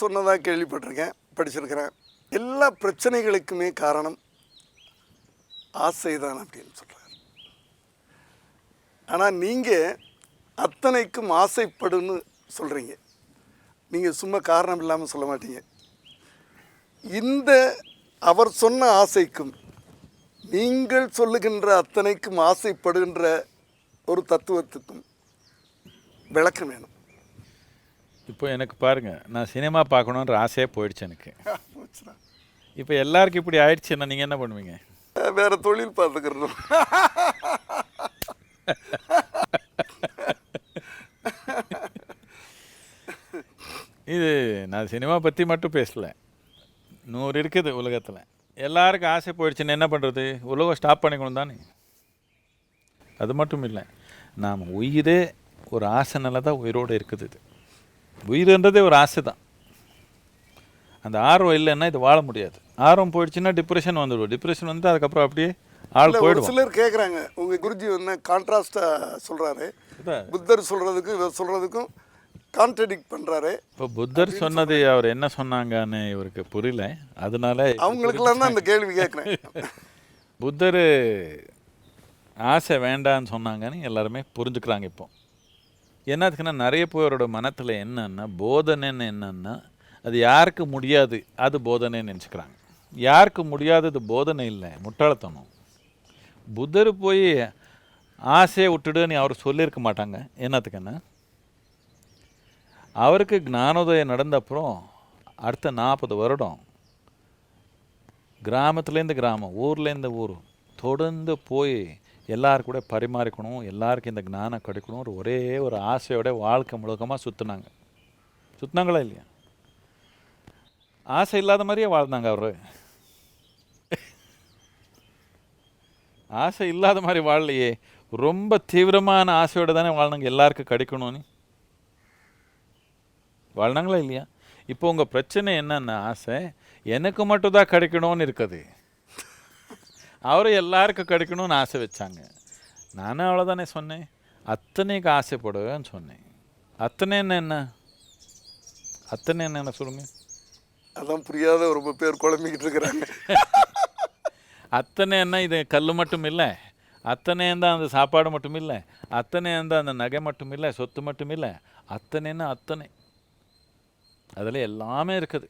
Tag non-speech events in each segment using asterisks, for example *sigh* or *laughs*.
சொன்னதாக கேள்விப்பட்டிருக்கேன் படிச்சிருக்கிறேன். எல்லா பிரச்சனைகளுக்குமே காரணம் ஆசைதான் அப்படின்னு சொல்கிறார் ஆனால் நீங்கள் அத்தனைக்கும் ஆசைப்படுன்னு சொல்கிறீங்க நீங்கள் சும்மா காரணம் இல்லாமல் சொல்ல மாட்டீங்க. இந்த அவர் சொன்ன ஆசைக்கும் நீங்கள் சொல்லுகின்ற அத்தனைக்கும் ஆசைப்படுகின்ற ஒரு தத்துவத்துக்கும் விளக்கம் வேணும். இப்போ எனக்கு பாருங்க நான் சினிமா பார்க்கணுன்ற ஆசையே போயிடுச்சு எனக்கு. *laughs* இப்போ எல்லாருக்கும் இப்படி ஆயிடுச்சுன்னா நீங்கள் என்ன பண்ணுவீங்க? வேற தொழில் பார்த்துக்கிறோம் இது நான் சினிமா பற்றி மட்டும் பேசல. நூறு இருக்குது உலகத்தில். எல்லாருக்கும் ஆசை போயிடுச்சுன்னு என்ன பண்ணுறது உலகம் ஸ்டாப் பண்ணிக்கணும் தானே? அது மட்டும் இல்லை நாம் உயிரே ஒரு ஆசைனால தான் உயிரோடு இருக்குது இது. உயிர்ன்றதே ஒரு ஆசை தான். அந்த ஆர்வம் இல்லைன்னா இது வாழ முடியாது. ஆர்வம் போயிடுச்சுன்னா டிப்ரெஷன் வந்துடும். டிப்ரெஷன் வந்து அதுக்கப்புறம் அப்படியே ஆள் போயிடுவோம் சிலர் கேட்குறாங்க உங்க குருஜி என்ன கான்ட்ராஸ்டா சொல்றாரு. இதான். புத்தர் சொல்றதுக்கும் இவர் சொல்றதுக்கும் கான்ட்ரடிக்ட் பண்றாரு. இப்போ புத்தர் சொன்னது அவர் என்ன சொன்னாங்கன்னு இவருக்கு புரியல. அதனால அவங்களுக்கெல்லாம் தான் அந்த கேள்வி கேட்குறேன் புத்தர் ஆசை வேண்டான்னு சொன்னாங்கன்னு எல்லாருமே புரிஞ்சுக்கிறாங்க இப்போ. என்னத்துக்குன்னா நிறைய பேரோட மனத்தில் என்னன்னா போதனைன்னு என்னன்னா அது யாருக்கு முடியாது அது போதனைன்னு நினச்சிக்கிறாங்க. யாருக்கு முடியாதது போதனை இல்லை முட்டாளத்தனம் புத்தர் போய் ஆசையை விட்டுடுன்னு அவர் சொல்லியிருக்க மாட்டாங்க. என்னத்துக்குன்னா அவருக்கு ஞானோதயம் நடந்த அப்புறம் அடுத்த நாற்பது வருடம் கிராமத்துலேருந்து கிராமம் ஊர்லேருந்து ஊர் தொடர்ந்து போய் எல்லாரும் கூட பரிமாறிக்கணும் எல்லாருக்கும் இந்த ஞானம் கிடைக்கணும் ஒரு ஒரே ஒரு ஆசையோட வாழ்க்கை முழுக்கமாக சுற்றுனாங்க சுற்றினாங்களா இல்லையா? ஆசை இல்லாத மாதிரியே வாழ்ந்தாங்க அவர். ஆசை இல்லாத மாதிரி வாழலையே. ரொம்ப தீவிரமான ஆசையோடு தானே வாழ்னாங்க எல்லாருக்கும் கிடைக்கணும்னு. வாழ்னாங்களா இல்லையா? இப்போ உங்கள் பிரச்சனை என்னென்ன ஆசை எனக்கு மட்டும் தான் கிடைக்கணும்னு இருக்குது. அவரு எல்லாருக்கும் கிடைக்கணும்னு ஆசை வச்சாங்க. நானும் அவ்வளோதானே சொன்னேன். அத்தனைக்கு ஆசைப்படுவேன்னு சொன்னேன். அத்தனை என்ன என்ன? அத்தனை என்ன சொல்லுங்க? அதான் புரியாத ரொம்ப பேர் குழம்பிக்கிட்டு இருக்கிறாங்க. அத்தனை என்ன இது கல் மட்டும் இல்லை? அத்தனை தான் அந்த சாப்பாடு மட்டும் இல்லை? அத்தனை தான் அந்த நகை மட்டும் இல்லை? சொத்து மட்டும் இல்லை? அத்தனைன்னா அத்தனை? அதில் எல்லாமே இருக்குது.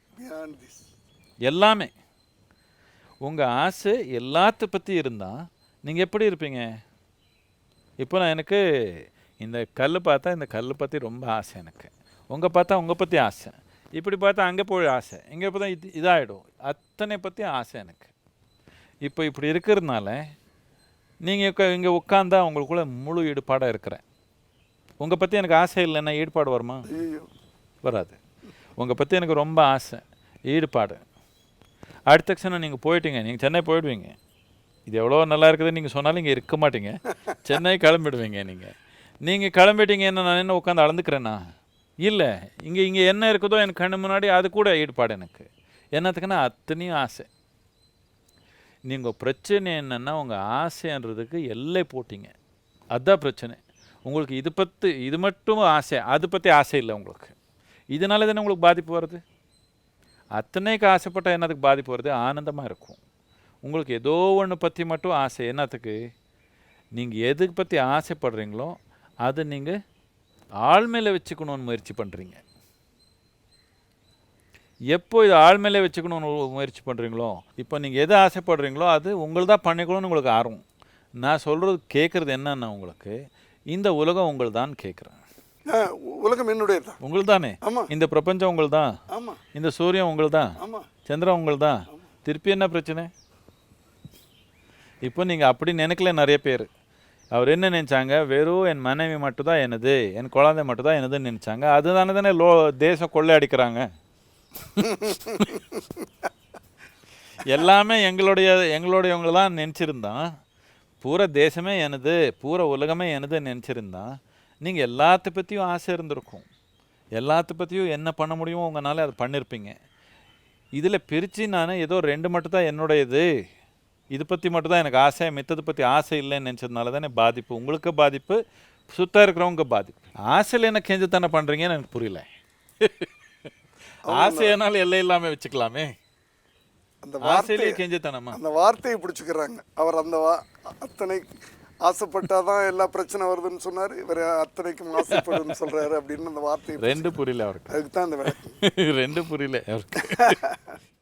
எல்லாமே. உங்கள் ஆசை எல்லாத்த பற்றி இருந்தால் நீங்கள் எப்படி இருப்பீங்க? இப்போ நான் எனக்கு இந்த கல் பார்த்தா இந்த கல் பற்றி ரொம்ப ஆசை எனக்கு. உங்கள் பார்த்தா உங்கள் பற்றி ஆசை. இப்படி பார்த்தா அங்கே போய் ஆசை. இங்கே பார்த்தா இது இதாகிடும் அத்தனை பற்றி ஆசை எனக்கு. இப்போ இப்படி இருக்கிறதுனால நீங்கள் இங்கே உட்காந்தா உங்களுக்குள்ள முழு ஈடுபாடாக இருக்கிறேன். உங்கள் பற்றி எனக்கு ஆசை இல்லைன்னா ஈடுபாடு வருமா? வராது. உங்கள் பற்றி எனக்கு ரொம்ப ஆசை. ஈடுபாடு. அடுத்த க்ஷணம் நீங்கள் போயிட்டீங்க. நீங்கள் சென்னை போயிடுவீங்க. இது எவ்வளோ நல்லா இருக்குதுன்னு நீங்கள் சொன்னாலும் இங்கே இருக்க மாட்டீங்க. சென்னை கிளம்பிடுவீங்க நீங்கள் நீங்கள் கிளம்பிட்டீங்க என்ன நான் என்ன உட்காந்து அளந்துக்கிறேன்னா இல்லை. இங்கே இங்கே என்ன இருக்குதோ எனக்கு கண்ணு முன்னாடி அது கூட ஈடுபாடு எனக்கு. என்னத்துக்குன்னா அத்தனையும் ஆசை. நீங்கள் பிரச்சனை என்னென்னா உங்கள் ஆசைன்றதுக்கு எல்லை போட்டிங்க. அதுதான் பிரச்சனை. உங்களுக்கு இது பற்றி இது மட்டும் ஆசை. அது பற்றி ஆசை இல்லை உங்களுக்கு. இதனால தானே உங்களுக்கு பாதிப்பு வருது? அத்தனைக்கு ஆசைப்பட்டால் என்னத்துக்கு பாதிப்பு வருது? ஆனந்தமாக இருக்கும். உங்களுக்கு ஏதோ ஒன்று பற்றி மட்டும் ஆசை. என்னத்துக்கு? நீங்கள் எதுக்கு பற்றி ஆசைப்படுறீங்களோ அதை நீங்கள் ஆழ்மையில் வச்சுக்கணும்னு முயற்சி பண்ணுறீங்க எப்போ இது ஆழ்மையிலே வச்சுக்கணும்னு முயற்சி பண்ணுறீங்களோ இப்போ நீங்கள் எதை ஆசைப்படுறீங்களோ அது உங்கள் தான் பண்ணிக்கணும்னு உங்களுக்கு ஆர்வம். நான் சொல்கிறது கேட்குறது என்னென்னா உங்களுக்கு இந்த உலகம் உங்கள் தான் கேட்குறேன் உலகம் என்னுடைய தான் உங்கள் தானே இந்த பிரபஞ்சம் உங்கள் தான் இந்த சூரியன் உங்கள் தான் சந்திரன் உங்கள் தான் திருப்பி என்ன பிரச்சனை? இப்போ நீங்கள் அப்படி நினைக்கல நிறைய பேர். அவர் என்ன நினைச்சாங்க? வெறும் என் மனைவி மட்டும்தான் எனது என் குழந்தை மட்டும்தான் எனதுன்னு நினைச்சாங்க. அதுதானே தானே லோ தேசம் கொள்ளை அடிக்கிறாங்க. எல்லாமே எங்களுடைய எங்களுடையவங்க தான் நினச்சிருந்தான். பூரா தேசமே எனது பூரா உலகமே எனதுன்னு நினச்சிருந்தா நீங்கள் எல்லாத்த பற்றியும் ஆசை இருந்திருக்கும். எல்லாத்த பற்றியும் என்ன பண்ண முடியுமோ உங்களால் அதை பண்ணியிருப்பீங்க இதில் பிரித்து நான் ஏதோ ரெண்டு மட்டும் தான் என்னுடையது. இது பற்றி மட்டும் தான் எனக்கு ஆசை மித்தது பற்றி ஆசை இல்லைன்னு நினச்சதுனால தானே பாதிப்பு. உங்களுக்கு பாதிப்பு சுத்தம் இருக்கிறவங்க பாதிப்பு. ஆசையில் என்ன கெஞ்சத்தானே பண்ணுறீங்கன்னு எனக்கு புரியல. ஆசையானாலும் எல்லை இல்லாம வச்சுக்கலாமே. அந்த வார்த்தை ஆசையிலேயே கெஞ்சத்தனமா அந்த வார்த்தையை பிடிச்சிக்கிறாங்க. அவர் அந்த வா ஆசைப்பட்டாதான் எல்லா பிரச்சனை வருதுன்னு சொன்னார். இவர் அத்தனைக்கும் ஆசைப்படுன்னு சொல்றாரு அப்படின்னு அந்த வார்த்தையை ரெண்டு புரியல அவருக்கு. அதுக்கு தான் அந்த விளக்கம். *laughs* ரெண்டு புரியல அவருக்கு. *laughs*